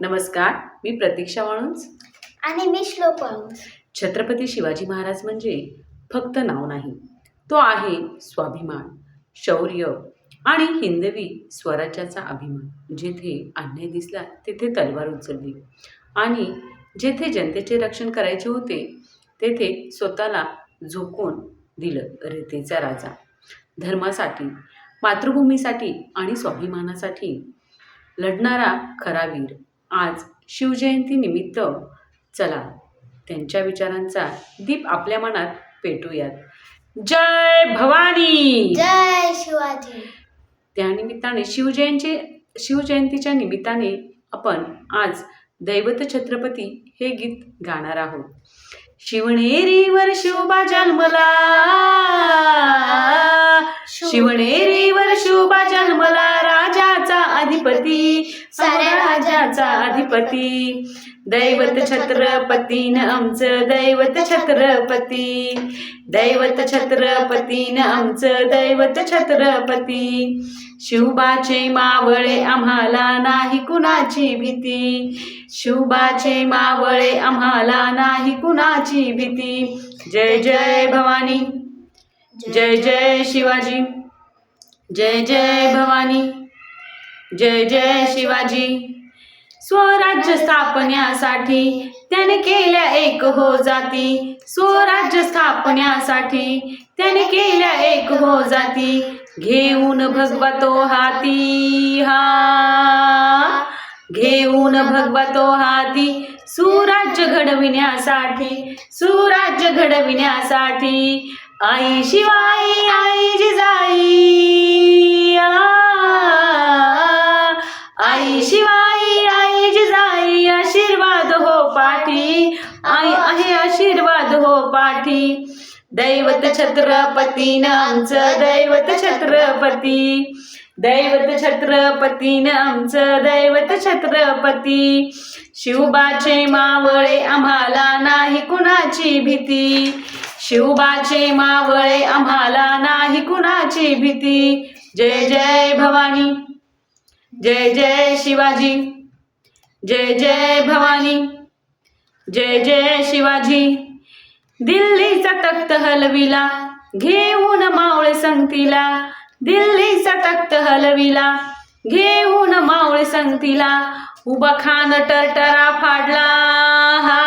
नमस्कार मी प्रतीक्षा वाळुंज. आणि मी श्लोक वाळुंज. छत्रपती शिवाजी महाराज म्हणजे फक्त नाव नाही तो आहे स्वाभिमान शौर्य आणि हिंदवी स्वराज्याचा अभिमान. जेथे अन्याय दिसला तेथे तलवार उचलली. आणि जेथे जनतेचे रक्षण करायचे होते तेथे स्वतःला झोकून दिलं रीतीचा राजा. धर्मासाठी मातृभूमीसाठी आणि स्वाभिमानासाठी लढणारा खरा वीर आज शिवजयंतीनिमित्त चला त्यांच्या विचारांचा दीप आपल्या मनात पेटूयात. जय भवानी! जय शिवाजी! त्यानिमित्ताने शिवजयंती शिवजयंतीच्या निमित्ताने आपण आज दैवत छत्रपती हे गीत गाणार आहोत. शिवणेरीवर शोभा जन्मला. शिवणेरीवर शोभा जन्मला. अधिपती साऱ्या राजाचा अधिपती. दैवत छत्रपतीन आमचं दैवत छत्रपती. दैवत छत्रपतीन आमचं दैवत छत्रपती. शिवबाचे मावळे आम्हाला नाही कुणाची भीती. शिवबाचे मावळे आम्हाला नाही कुणाची भीती. जय जय भवानी. जय जय शिवाजी. जय जय भवानी. जय जय शिवाजी. स्वराज्य स्थापण्यासाठी त्याने केल्या एक हो जाती. स्वराज्य स्थापण्यासाठी त्याने केल्या एक हो जाती. घेऊन भगवतो हाती हा. घेऊन भगवतो हाती सुराज्य घडविण्यासाठी सुराज्य घडविण्यासाठी. आई शिवाई आई जिजाई. पाठी आई आहे आशीर्वाद हो पाठी. दैवत छत्रपतीन आमचं दैवत छत्रपती. दैवत छत्रपतीन आमचं दैवत छत्रपती. शिवबाचे मावळे आम्हाला नाही कुणाची भीती. शिवबाचे मावळे आम्हाला नाही कुणाची भीती. जय जय भवानी. जय जय शिवाजी. जय जय भवानी. जय जय शिवाजी. दिल्लीचा तख्त हलविला घेऊन मावळे संगतीला. दिल्लीचा तख्त हलविला घेऊन मावळे संगतीला. उभा खान टरटरा फाडला हा.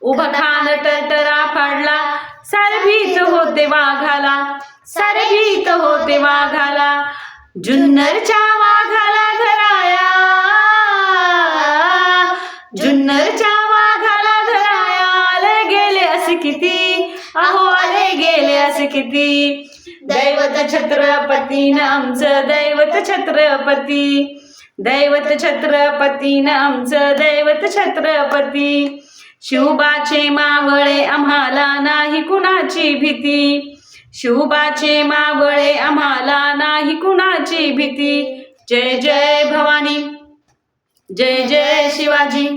उभा खान टरटरा फाडला सारभीत होते वाघाला. सारभीत होते वाघाला. जुन्नरच्या वाघाला अहो आले गेले असे किती? दैवत छत्रपतीनं आमचं दैवत छत्रपती. दैवत छत्रपतीनं आमचं दैवत छत्रपती. शिवबाचे मावळे आम्हाला नाही कुणाची भीती. शिवबाचे मावळे आम्हाला नाही कुणाची भीती. जय जय भवानी. जय जय शिवाजी.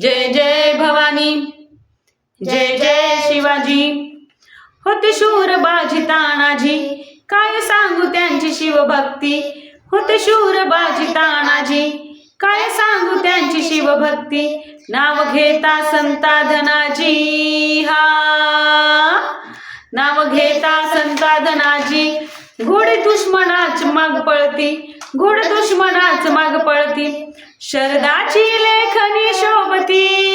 जय जय भवानी. जय जय शिवाजी होते शूर बाजी तानाजी. काय सांगू त्यांची शिवभक्ती? होते शूर बाजी तानाजी. काय सांगू त्यांची शिवभक्ती? नाव घेता संता धनाजी. हा. नाव घेता संता धनाजी. दुश्मनाच माग पळती. घोडे दुश्मनाच माग पळती. शरदाची लेखनी शोभती.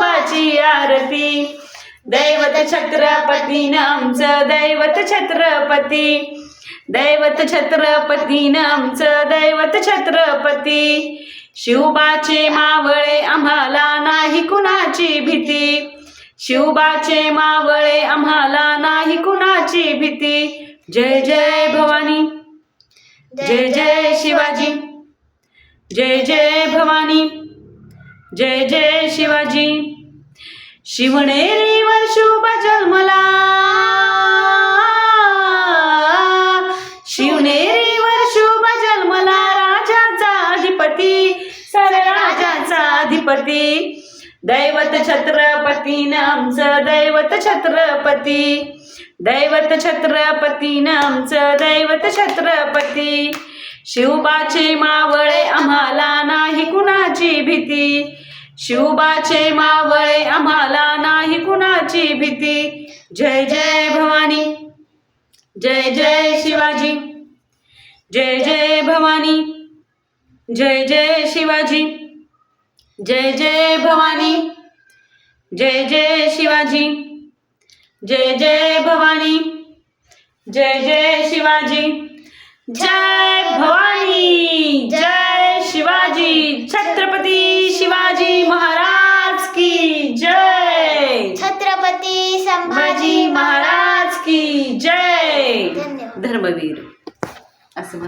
विशाल शिवबाची आरती. दैवत छत्रपतीनं आमचं दैवत छत्रपती. दैवत छत्रपतीनं आमचं दैवत छत्रपती. शिवबाचे मावळे आम्हाला नाही कुणाची भीती. शिवबाचे मावळे आम्हाला नाही कुणाची भीती. जय जय भवानी. जय जय शिवाजी. जय जय भवानी. जय जय शिवाजी. शिवनेरीवर शुभ जन्मला. शिवनेरीवर शुभ जन्मला राजाचा अधिपती सर राजाचा अधिपती. दैवत छत्रपतीनं आमचं दैवत छत्रपती. दैवत छत्रपतीनं आमचं दैवत छत्रपती. शिवबाचे मावळे आम्हाला नाही कुणाची भीती. शिवबाचे मावळे आम्हाला नाही कुणाची भीती. जय जय भवानी. जय जय शिवाजी. जय जय भवानी. जय जय शिवाजी. जय जय भवानी. जय जय शिवाजी. जय जय भवानी. जय जय शिवाजी. जय भवानी. जय शिवाजी. छत्रपती शिवाजी महाराज की जय। छत्रपती संभाजी संभाजी महाराज की जय। धन्यवाद. धर्मवीर. असं